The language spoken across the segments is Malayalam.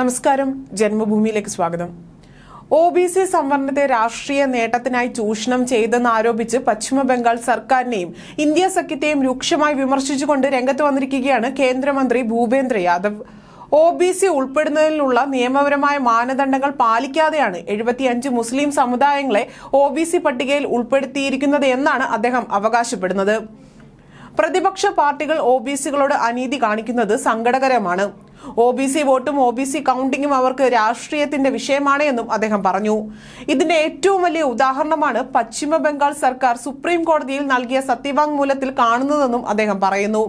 നമസ്കാരം ജന്മഭൂമിയിലേക്ക് സ്വാഗതം. ഒ ബി സി സംവരണത്തെ രാഷ്ട്രീയ നേട്ടത്തിനായി ചൂഷണം ചെയ്തെന്ന് ആരോപിച്ച് പശ്ചിമ ബംഗാൾ സർക്കാരിനെയും ഇന്ത്യ സഖ്യത്തെയും രൂക്ഷമായി വിമർശിച്ചുകൊണ്ട് രംഗത്ത് വന്നിരിക്കുകയാണ് കേന്ദ്രമന്ത്രി Bhupendra Yadav. O B C ഉൾപ്പെടുന്നതിനുള്ള നിയമപരമായ മാനദണ്ഡങ്ങൾ പാലിക്കാതെയാണ് എഴുപത്തിയഞ്ച് മുസ്ലിം സമുദായങ്ങളെ ഒ ബി സി പട്ടികയിൽ ഉൾപ്പെടുത്തിയിരിക്കുന്നത് എന്നാണ് അദ്ദേഹം അവകാശപ്പെടുന്നത്. പ്രതിപക്ഷ പാർട്ടികൾ ഒ ബി സികളോട് അനീതി കാണിക്കുന്നത് സങ്കടകരമാണ്. ഒ ബി സി വോട്ടും ഒ ബി സി കൗണ്ടിങ്ങും അവർക്ക് രാഷ്ട്രീയത്തിന്റെ വിഷയമാണ് എന്നും അദ്ദേഹം പറഞ്ഞു. ഇതിന്റെ ഏറ്റവും വലിയ ഉദാഹരണമാണ് പശ്ചിമ ബംഗാൾ സർക്കാർ സുപ്രീം കോടതിയിൽ നൽകിയ സത്യവാങ്മൂലത്തിൽ കാണുന്നതെന്നും അദ്ദേഹം പറയുന്നു.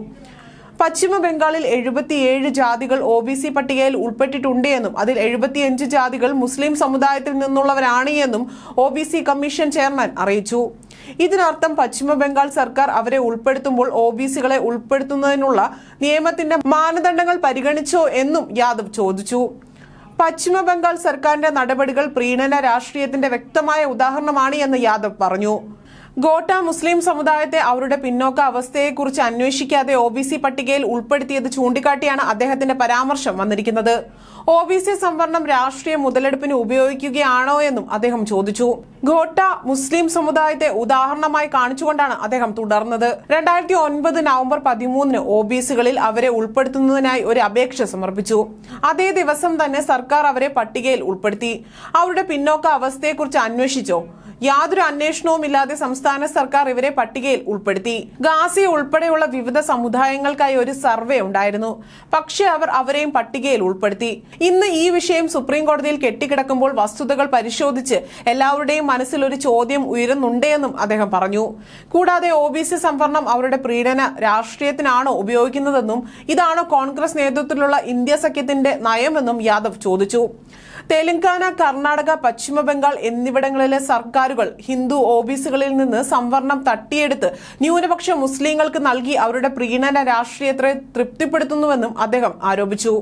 പശ്ചിമ ബംഗാളിൽ എഴുപത്തിയേഴ് ജാതികൾ ഒ ബി സി പട്ടികയിൽ ഉൾപ്പെട്ടിട്ടുണ്ട് എന്നും അതിൽ എഴുപത്തിയഞ്ച് ജാതികൾ മുസ്ലിം സമുദായത്തിൽ നിന്നുള്ളവരാണ് എന്നും O B C commission chairman അറിയിച്ചു. ഇതിനർത്ഥം പശ്ചിമ ബംഗാൾ സർക്കാർ അവരെ ഉൾപ്പെടുത്തുമ്പോൾ ഒ ബി സികളെ ഉൾപ്പെടുത്തുന്നതിനുള്ള നിയമത്തിന്റെ മാനദണ്ഡങ്ങൾ പരിഗണിച്ചോ എന്നും യാദവ് ചോദിച്ചു. പശ്ചിമ ബംഗാൾ സർക്കാരിന്റെ നടപടികൾ പ്രീണന രാഷ്ട്രീയത്തിന്റെ വ്യക്തമായ ഉദാഹരണമാണ് എന്ന് യാദവ് പറഞ്ഞു. ഗോട്ട മുസ്ലിം സമുദായത്തെ അവരുടെ പിന്നോക്ക അവസ്ഥയെക്കുറിച്ച് അന്വേഷിക്കാതെ ഒ ബി സി പട്ടികയിൽ ഉൾപ്പെടുത്തിയത് ചൂണ്ടിക്കാട്ടിയാണ് അദ്ദേഹത്തിന്റെ പരാമർശം വന്നിരിക്കുന്നത്. ഒ ബി സി സംവരണം രാഷ്ട്രീയ മുതലെടുപ്പിന് ഉപയോഗിക്കുകയാണോ എന്നും അദ്ദേഹം ചോദിച്ചു. ഗോട്ട മുസ്ലിം സമുദായത്തെ ഉദാഹരണമായി കാണിച്ചുകൊണ്ടാണ് അദ്ദേഹം തുടർന്നത്. രണ്ടായിരത്തി ഒൻപത് നവംബർ പതിമൂന്നിന് ഒ ബി സികളിൽ അവരെ ഉൾപ്പെടുത്തുന്നതിനായി ഒരു അപേക്ഷ സമർപ്പിച്ചു. അതേ ദിവസം തന്നെ സർക്കാർ അവരെ പട്ടികയിൽ ഉൾപ്പെടുത്തി. അവരുടെ പിന്നോക്ക അവസ്ഥയെക്കുറിച്ച് അന്വേഷിച്ചോ? യാതൊരു അന്വേഷണവും ഇല്ലാതെ സംസ്ഥാന സർക്കാർ ഇവരെ പട്ടികയിൽ ഉൾപ്പെടുത്തി. ഗാസി ഉൾപ്പെടെയുള്ള വിവിധ സമുദായങ്ങൾക്കായി ഒരു സർവേ ഉണ്ടായിരുന്നു. പക്ഷേ അവർ അവരെയും പട്ടികയിൽ ഉൾപ്പെടുത്തി. ഇന്ന് ഈ വിഷയം സുപ്രീം കോടതിയിൽ കെട്ടിക്കിടക്കുമ്പോൾ വസ്തുതകൾ പരിശോധിച്ച് എല്ലാവരുടെയും മനസ്സിൽ ഒരു ചോദ്യം ഉയരുന്നുണ്ടെന്നും അദ്ദേഹം പറഞ്ഞു. കൂടാതെ ഒ ബി സി സംവരണം അവരുടെ പ്രീണന രാഷ്ട്രീയത്തിനാണോ ഉപയോഗിക്കുന്നതെന്നും ഇതാണോ കോൺഗ്രസ് നേതൃത്വത്തിലുള്ള ഇന്ത്യ സഖ്യത്തിന്റെ നയമെന്നും യാദവ് ചോദിച്ചു. തെലങ്കാന കർണാടക പശ്ചിമ ബംഗാൾ എന്നിവിടങ്ങളിലെ സർക്കാരുകൾ ഹിന്ദു ഒ നിന്ന് നിന്ന് സംവരണം തട്ടിയെടുത്ത് ന്യൂനപക്ഷ മുസ്ലിങ്ങൾക്ക് നൽകി അവരുടെ പ്രീണന രാഷ്ട്രീയത്തെ തൃപ്തിപ്പെടുത്തുന്നുവെന്നും അദ്ദേഹം ആരോപിച്ചു.